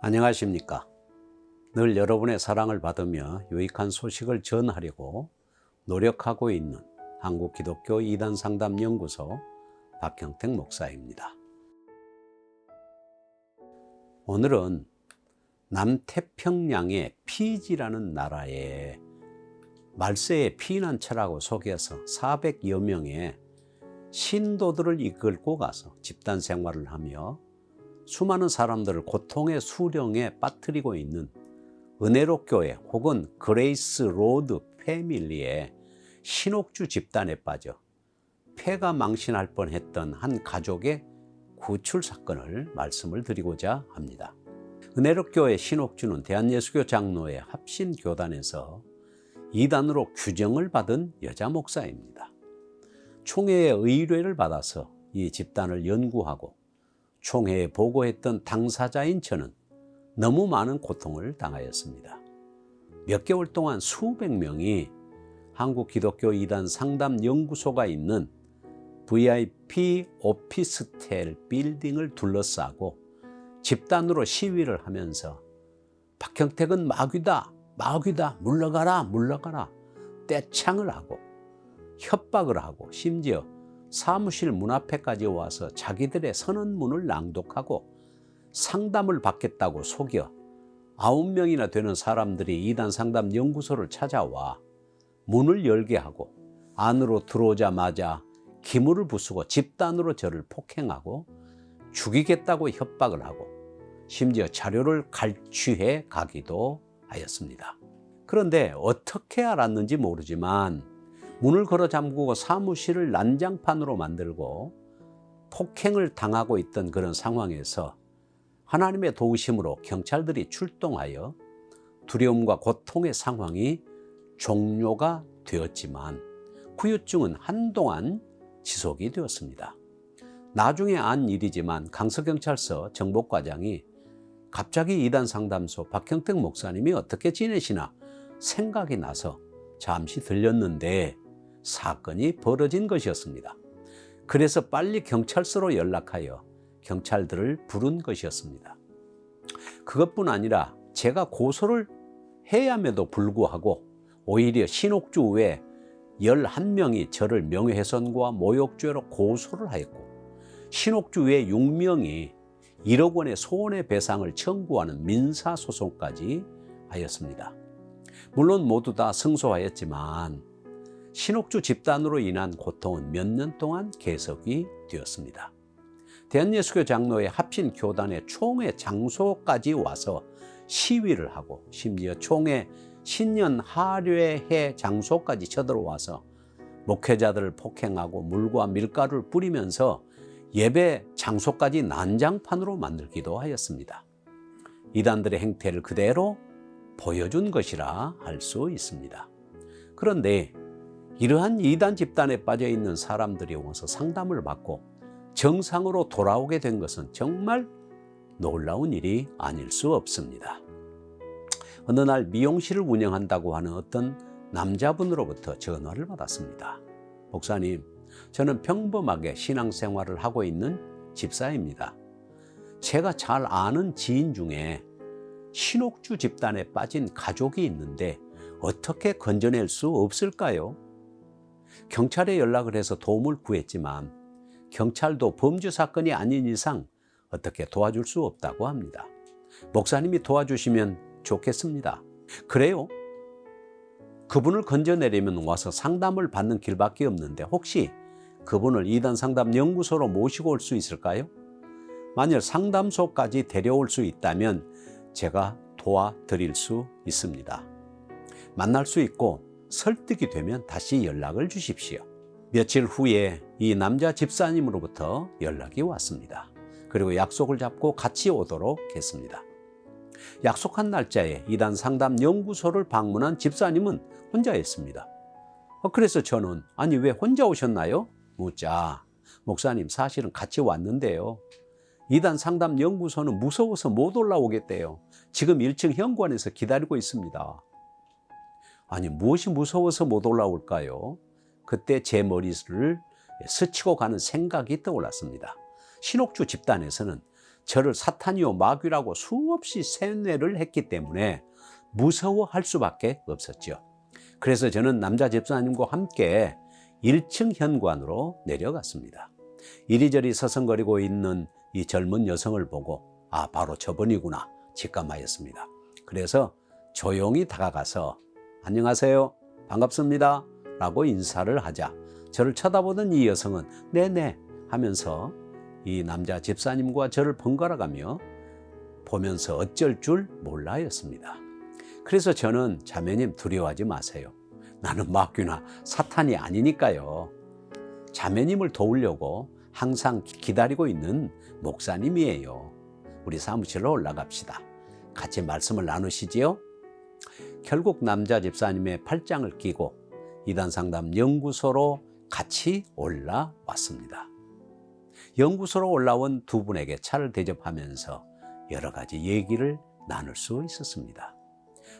안녕하십니까. 늘 여러분의 사랑을 받으며 유익한 소식을 전하려고 노력하고 있는 한국 기독교 이단 상담 연구소 박형택 목사입니다. 오늘은 남태평양의 피지라는 나라에 말세의 피난처라고 속여서 400여 명의 신도들을 이끌고 가서 집단 생활을 하며 수많은 사람들을 고통의 수령에 빠뜨리고 있는 은혜로 교회 혹은 그레이스 로드 패밀리의 신옥주 집단에 빠져 폐가 망신할 뻔했던 한 가족의 구출 사건을 말씀을 드리고자 합니다. 은혜로 교회 신옥주는 대한예수교 장로의 합신 교단에서 이단으로 규정을 받은 여자 목사입니다. 총회의 의뢰를 받아서 이 집단을 연구하고 총회에 보고했던 당사자인 저는 너무 많은 고통을 당하였습니다. 몇 개월 동안 수백 명이 한국 기독교 이단 상담 연구소가 있는 VIP 오피스텔 빌딩을 둘러싸고 집단으로 시위를 하면서 박형택은 마귀다, 마귀다, 물러가라, 물러가라 떼창을 하고 협박을 하고 심지어 사무실 문 앞에까지 와서 자기들의 선언문을 낭독하고 상담을 받겠다고 속여 아홉 명이나 되는 사람들이 이단 상담 연구소를 찾아와 문을 열게 하고 안으로 들어오자마자 기물을 부수고 집단으로 저를 폭행하고 죽이겠다고 협박을 하고 심지어 자료를 갈취해 가기도 하였습니다. 그런데 어떻게 알았는지 모르지만 문을 걸어 잠그고 사무실을 난장판으로 만들고 폭행을 당하고 있던 그런 상황에서 하나님의 도우심으로 경찰들이 출동하여 두려움과 고통의 상황이 종료가 되었지만 후유증은 한동안 지속이 되었습니다. 나중에 안 일이지만 강서경찰서 정복과장이 갑자기 이단 상담소 박형택 목사님이 어떻게 지내시나 생각이 나서 잠시 들렸는데 사건이 벌어진 것이었습니다. 그래서 빨리 경찰서로 연락하여 경찰들을 부른 것이었습니다. 그것뿐 아니라 제가 고소를 해야 함에도 불구하고 오히려 신옥주 외 11명이 저를 명예훼손과 모욕죄로 고소를 하였고 신옥주 외 6명이 1억 원의 손해배상을 청구하는 민사소송까지 하였습니다. 물론 모두 다 승소하였지만 신옥주 집단으로 인한 고통은 몇 년 동안 계속이 되었습니다. 대한예수교 장로의 합신 교단의 총회 장소까지 와서 시위를 하고 심지어 총회 신년 하례회 장소까지 쳐들어와서 목회자들을 폭행하고 물과 밀가루를 뿌리면서 예배 장소까지 난장판으로 만들기도 하였습니다. 이단들의 행태를 그대로 보여준 것이라 할 수 있습니다. 그런데 이러한 이단 집단에 빠져 있는 사람들이 와서 상담을 받고 정상으로 돌아오게 된 것은 정말 놀라운 일이 아닐 수 없습니다. 어느 날 미용실을 운영한다고 하는 어떤 남자분으로부터 전화를 받았습니다. 목사님, 저는 평범하게 신앙생활을 하고 있는 집사입니다. 제가 잘 아는 지인 중에 신옥주 집단에 빠진 가족이 있는데 어떻게 건져낼 수 없을까요? 경찰에 연락을 해서 도움을 구했지만 경찰도 범죄 사건이 아닌 이상 어떻게 도와줄 수 없다고 합니다. 목사님이 도와주시면 좋겠습니다. 그래요? 그분을 건져내려면 와서 상담을 받는 길밖에 없는데 혹시 그분을 이단 상담 연구소로 모시고 올 수 있을까요? 만일 상담소까지 데려올 수 있다면 제가 도와드릴 수 있습니다. 만날 수 있고 설득이 되면 다시 연락을 주십시오. 며칠 후에 이 남자 집사님으로부터 연락이 왔습니다. 그리고 약속을 잡고 같이 오도록 했습니다. 약속한 날짜에 이단 상담 연구소를 방문한 집사님은 혼자였습니다. 어, 그래서 저는 아니 왜 혼자 오셨나요? 묻자 목사님 사실은 같이 왔는데요. 이단 상담 연구소는 무서워서 못 올라오겠대요. 지금 1층 현관에서 기다리고 있습니다. 아니 무엇이 무서워서 못 올라올까요? 그때 제 머리를 스치고 가는 생각이 떠올랐습니다. 신옥주 집단에서는 저를 사탄이요 마귀라고 수없이 세뇌를 했기 때문에 무서워할 수밖에 없었죠. 그래서 저는 남자 집사님과 함께 1층 현관으로 내려갔습니다. 이리저리 서성거리고 있는 이 젊은 여성을 보고 아 바로 저분이구나 직감하였습니다. 그래서 조용히 다가가서 안녕하세요 반갑습니다 라고 인사를 하자 저를 쳐다보던 이 여성은 네네 하면서 이 남자 집사님과 저를 번갈아가며 보면서 어쩔 줄 몰라였습니다. 그래서 저는 자매님 두려워하지 마세요. 나는 마귀나 사탄이 아니니까요. 자매님을 도우려고 항상 기다리고 있는 목사님이에요. 우리 사무실로 올라갑시다. 같이 말씀을 나누시지요? 결국 남자 집사님의 팔짱을 끼고 이단 상담 연구소로 같이 올라왔습니다. 연구소로 올라온 두 분에게 차를 대접하면서 여러 가지 얘기를 나눌 수 있었습니다.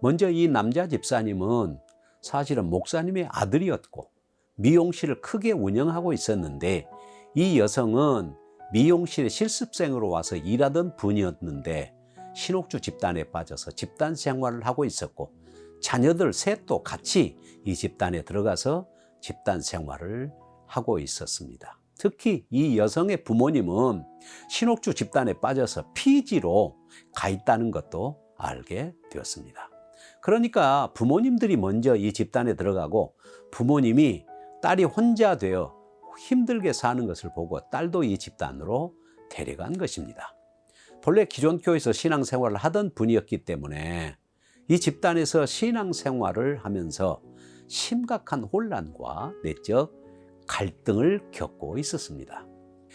먼저 이 남자 집사님은 사실은 목사님의 아들이었고 미용실을 크게 운영하고 있었는데 이 여성은 미용실에 실습생으로 와서 일하던 분이었는데 신옥주 집단에 빠져서 집단 생활을 하고 있었고 자녀들 셋도 같이 이 집단에 들어가서 집단 생활을 하고 있었습니다. 특히 이 여성의 부모님은 신옥주 집단에 빠져서 피지로 가 있다는 것도 알게 되었습니다. 그러니까 부모님들이 먼저 이 집단에 들어가고 부모님이 딸이 혼자 되어 힘들게 사는 것을 보고 딸도 이 집단으로 데려간 것입니다. 본래 기존 교회에서 신앙생활을 하던 분이었기 때문에 이 집단에서 신앙생활을 하면서 심각한 혼란과 내적 갈등을 겪고 있었습니다.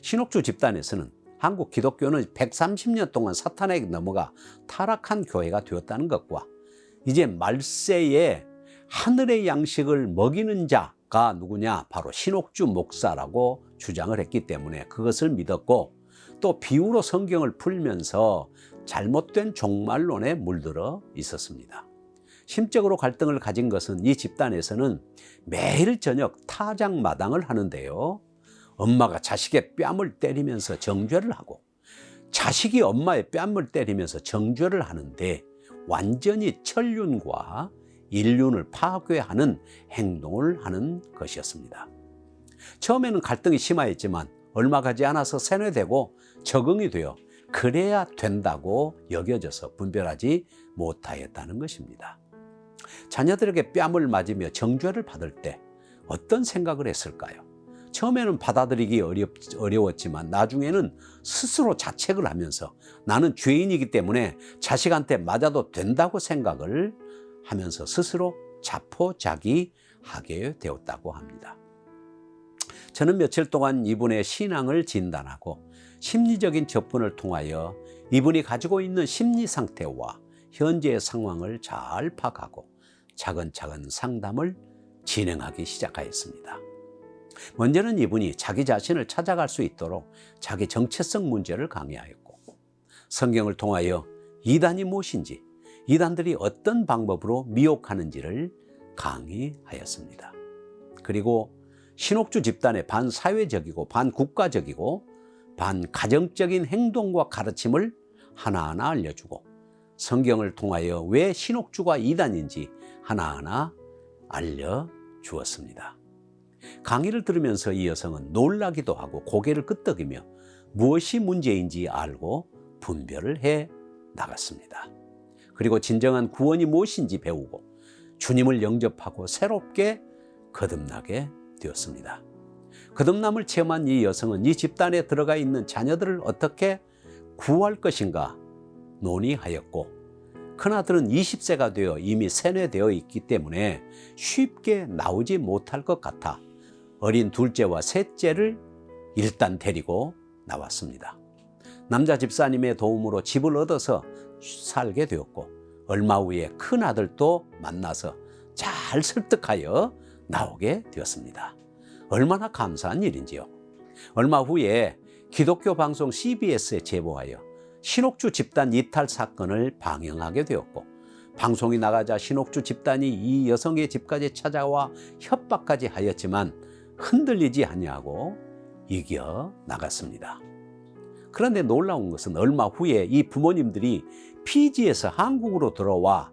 신옥주 집단에서는 한국 기독교는 130년 동안 사탄에게 넘어가 타락한 교회가 되었다는 것과 이제 말세에 하늘의 양식을 먹이는 자가 누구냐? 바로 신옥주 목사라고 주장을 했기 때문에 그것을 믿었고 또 비유로 성경을 풀면서 잘못된 종말론에 물들어 있었습니다. 심적으로 갈등을 가진 것은 이 집단에서는 매일 저녁 타작 마당을 하는데요. 엄마가 자식의 뺨을 때리면서 정죄를 하고 자식이 엄마의 뺨을 때리면서 정죄를 하는데 완전히 천륜과 인륜을 파괴하는 행동을 하는 것이었습니다. 처음에는 갈등이 심하였지만 얼마 가지 않아서 세뇌되고 적응이 되어 그래야 된다고 여겨져서 분별하지 못하였다는 것입니다. 자녀들에게 뺨을 맞으며 정죄를 받을 때 어떤 생각을 했을까요? 처음에는 받아들이기 어렵, 어려웠지만 나중에는 스스로 자책을 하면서 나는 죄인이기 때문에 자식한테 맞아도 된다고 생각을 하면서 스스로 자포자기 하게 되었다고 합니다. 저는 며칠 동안 이분의 신앙을 진단하고 심리적인 접근을 통하여 이분이 가지고 있는 심리 상태와 현재의 상황을 잘 파악하고 차근차근 상담을 진행하기 시작하였습니다. 먼저는 이분이 자기 자신을 찾아갈 수 있도록 자기 정체성 문제를 강의하였고 성경을 통하여 이단이 무엇인지 이단들이 어떤 방법으로 미혹하는지를 강의하였습니다. 그리고 신옥주 집단의 반사회적이고 반국가적이고 반 가정적인 행동과 가르침을 하나하나 알려주고 성경을 통하여 왜 신옥주가 이단인지 하나하나 알려주었습니다. 강의를 들으면서 이 여성은 놀라기도 하고 고개를 끄덕이며 무엇이 문제인지 알고 분별을 해 나갔습니다. 그리고 진정한 구원이 무엇인지 배우고 주님을 영접하고 새롭게 거듭나게 되었습니다. 거듭남을 체험한 이 여성은 이 집단에 들어가 있는 자녀들을 어떻게 구할 것인가 논의하였고 큰아들은 20세가 되어 이미 세뇌되어 있기 때문에 쉽게 나오지 못할 것 같아 어린 둘째와 셋째를 일단 데리고 나왔습니다. 남자 집사님의 도움으로 집을 얻어서 살게 되었고 얼마 후에 큰 아들도 만나서 잘 설득하여 나오게 되었습니다. 얼마나 감사한 일인지요. 얼마 후에 기독교 방송 CBS에 제보하여 신옥주 집단 이탈 사건을 방영하게 되었고 방송이 나가자 신옥주 집단이 이 여성의 집까지 찾아와 협박까지 하였지만 흔들리지 아니하고 이겨 나갔습니다. 그런데 놀라운 것은 얼마 후에 이 부모님들이 피지에서 한국으로 들어와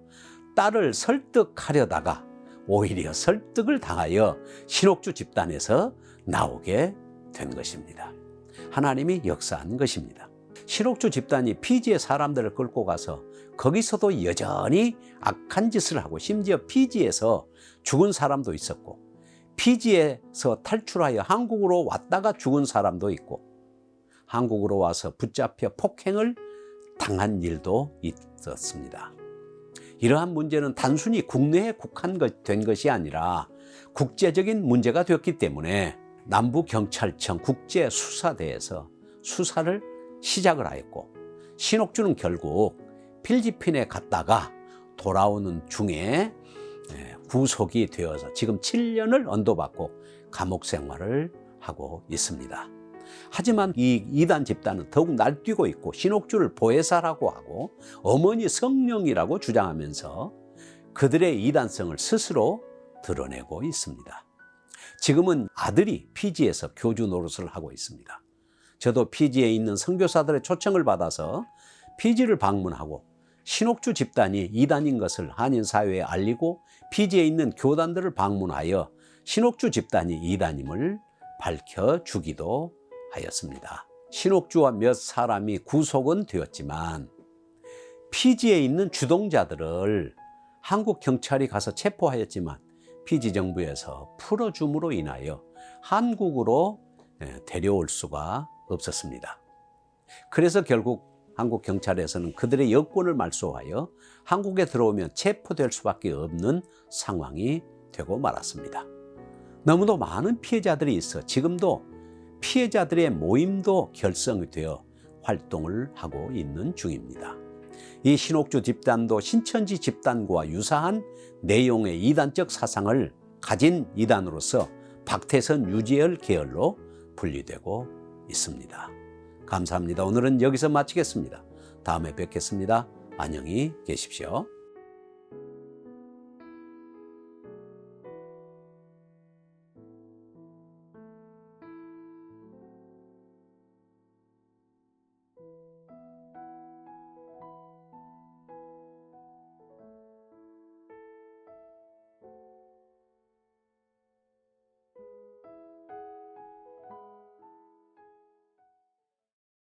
딸을 설득하려다가 오히려 설득을 당하여 신옥주 집단에서 나오게 된 것입니다. 하나님이 역사한 것입니다. 신옥주 집단이 피지의 사람들을 끌고 가서 거기서도 여전히 악한 짓을 하고 심지어 피지에서 죽은 사람도 있었고 피지에서 탈출하여 한국으로 왔다가 죽은 사람도 있고 한국으로 와서 붙잡혀 폭행을 당한 일도 있었습니다. 이러한 문제는 단순히 국내에 국한된 것이 아니라 국제적인 문제가 되었기 때문에 남부경찰청 국제수사대에서 수사를 시작을 하였고 신옥주는 결국 필리핀에 갔다가 돌아오는 중에 예, 구속이 되어서 지금 7년을 언도받고 감옥 생활을 하고 있습니다. 하지만 이 이단 집단은 더욱 날뛰고 있고 신옥주를 보혜사라고 하고 어머니 성령이라고 주장하면서 그들의 이단성을 스스로 드러내고 있습니다. 지금은 아들이 피지에서 교주 노릇을 하고 있습니다. 저도 피지에 있는 선교사들의 초청을 받아서 피지를 방문하고 신옥주 집단이 이단인 것을 한인 사회에 알리고 피지에 있는 교단들을 방문하여 신옥주 집단이 이단임을 밝혀 주기도 하였습니다. 신옥주와 몇 사람이 구속은 되었지만 피지에 있는 주동자들을 한국 경찰이 가서 체포하였지만 피지 정부에서 풀어줌으로 인하여 한국으로 예, 데려올 수가 없었습니다. 그래서 결국 한국 경찰에서는 그들의 여권을 말소하여 한국에 들어오면 체포될 수밖에 없는 상황이 되고 말았습니다. 너무도 많은 피해자들이 있어 지금도 피해자들의 모임도 결성이 되어 활동을 하고 있는 중입니다. 이 신옥주 집단도 신천지 집단과 유사한 내용의 이단적 사상을 가진 이단으로서 박태선 유지열 계열로 분리되고 있습니다. 감사합니다. 오늘은 여기서 마치겠습니다. 다음에 뵙겠습니다. 안녕히 계십시오.